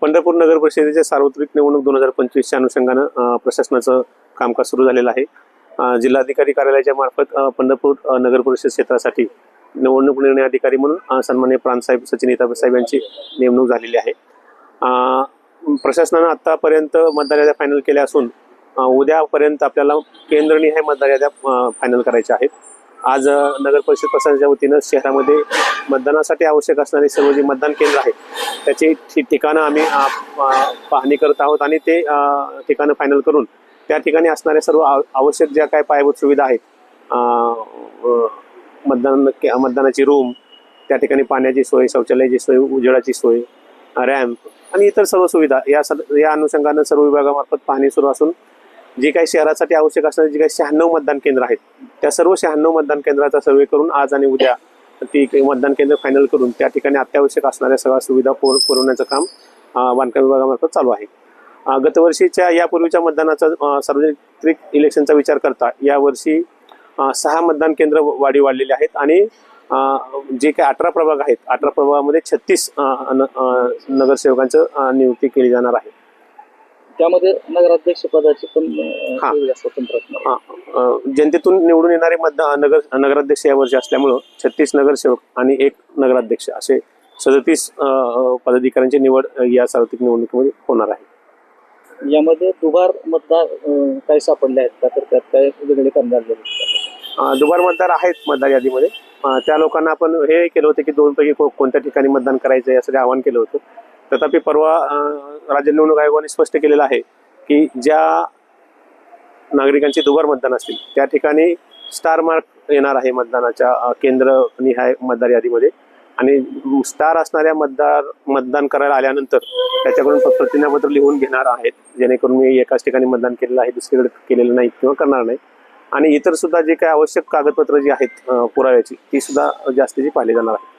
पंढरपूर नगर परिषदेच्या सार्वत्रिक निवडणूक दोन हजार पंचवीसच्या अनुषंगानं प्रशासनाचं कामकाज सुरू झालेलं आहे. जिल्हाधिकारी कार्यालयाच्या मार्फत पंढरपूर नगर परिषद क्षेत्रासाठी निवडणूक निर्णय अधिकारी म्हणून सन्मान्य प्रांतसाहेब सचिन इताबे साहेब यांची नेमणूक झालेली आहे. प्रशासनानं आत्तापर्यंत मतदार याद्या फायनल केल्या असून उद्यापर्यंत आपल्याला केंद्रनिहाय मतदार याद्या फायनल करायच्या आहेत. आज नगर परिषद प्रशासनाच्या वतीनं शहरामध्ये मतदानासाठी आवश्यक असणारी सर्व जी मतदान केंद्र आहेत त्याची ठिकाणं आम्ही पाहणी करत आहोत आणि ते ठिकाणं फायनल करून त्या ठिकाणी असणाऱ्या सर्व आव- आवश्यक ज्या काय पायाभूत सुविधा आहेत मतदान मतदानाची रूम त्या ठिकाणी पाण्याची सोय शौचालयाची सोय उजेडाची सोय रॅम्प आणि इतर सर्व सुविधा या सर या अनुषंगानं सर्व विभागामार्फत पाहणी सुरू असून जी काही शहरासाठी आवश्यक असणारी जे काही शहाण्णव मतदान केंद्र आहेत त्या सर्व शहाण्णव मतदान केंद्राचा सर्वे करून आज आणि उद्या ती मतदान केंद्र फायनल करून त्या ठिकाणी अत्यावश्यक असणाऱ्या सगळ्या सुविधा पुर पुरवण्याचं काम बांधकाम विभागामार्फत चालू आहे. गतवर्षीच्या यापूर्वीच्या मतदानाचा सार्वजनिक इलेक्शनचा विचार करता यावर्षी सहा मतदान केंद्र वाढी वाढलेली आहेत आणि जे काही अठरा प्रभाग आहेत अठरा प्रभागामध्ये छत्तीस नगरसेवकांचं नियुक्ती केली जाणार आहे. त्यामध्ये नगराध्यक्ष पदाची पण हा. स्वतंत्र असणार. अ, अ, जनतेतून निवडून येणारे मतदार नगर नगराध्यक्ष यावर्षी असल्यामुळं छत्तीस नगरसेवक आणि एक नगराध्यक्ष असे सदतीस पदाधिकाऱ्यांची निवड अ, या सार्वत्रिक निवडणुकीमध्ये होणार आहे. यामध्ये दुबार मतदार अं, काही सापडले आहेत का? तर त्यात काय वेगळे अ, दुबार मतदार आहेत मतदार यादीमध्ये. अ, त्या लोकांना आपण हे केलं होतं की दोनपैकी को कोणत्या ठिकाणी मतदान करायचं यासाठी आवाहन केलं होतं. तथापि परवा राज्य निवडणूक आयोगाने स्पष्ट केलेलं आहे की ज्या नागरिकांची दुबार मतदान असतील त्या ठिकाणी स्टार मार्क येणार आहे मतदानाच्या केंद्र निहाय मतदार यादीमध्ये. आणि स्टार असणाऱ्या मतदार मतदान करायला आल्यानंतर त्याच्याकडून प्रतिज्ञापत्र लिहून घेणार आहेत जेणेकरून मी एकाच ठिकाणी मतदान केलेलं आहे दुसरीकडे केलेलं नाही किंवा करणार नाही. आणि इतर सुद्धा जे काही आवश्यक कागदपत्र जी आहेत पुराव्याची ती सुद्धा जास्तीची पाहिली जाणार आहे